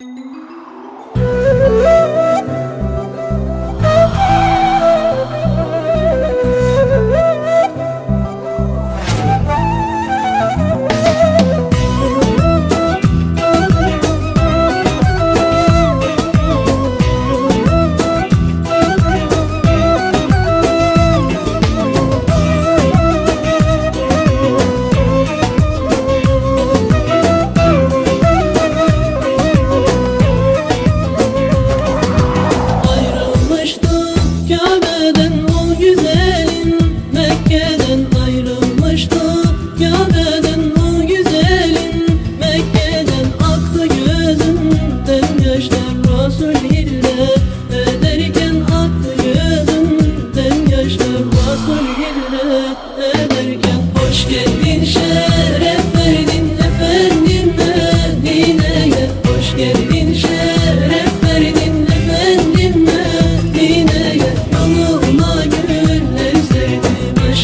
Música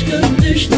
aşkın düştü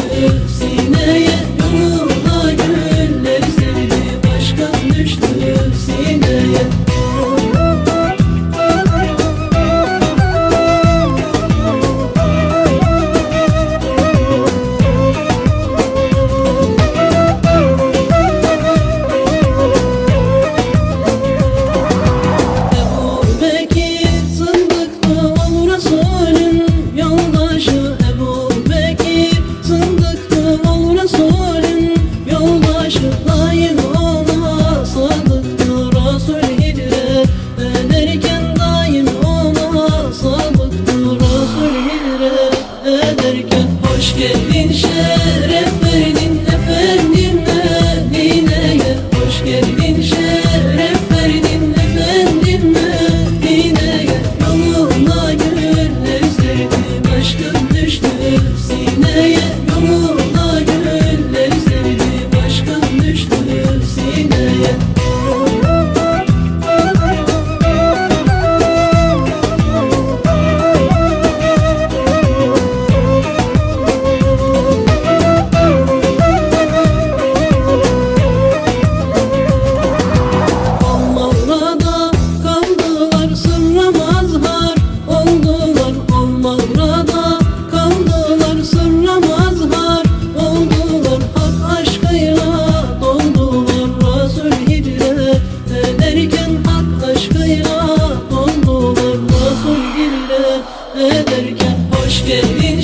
derken hoş geldin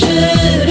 should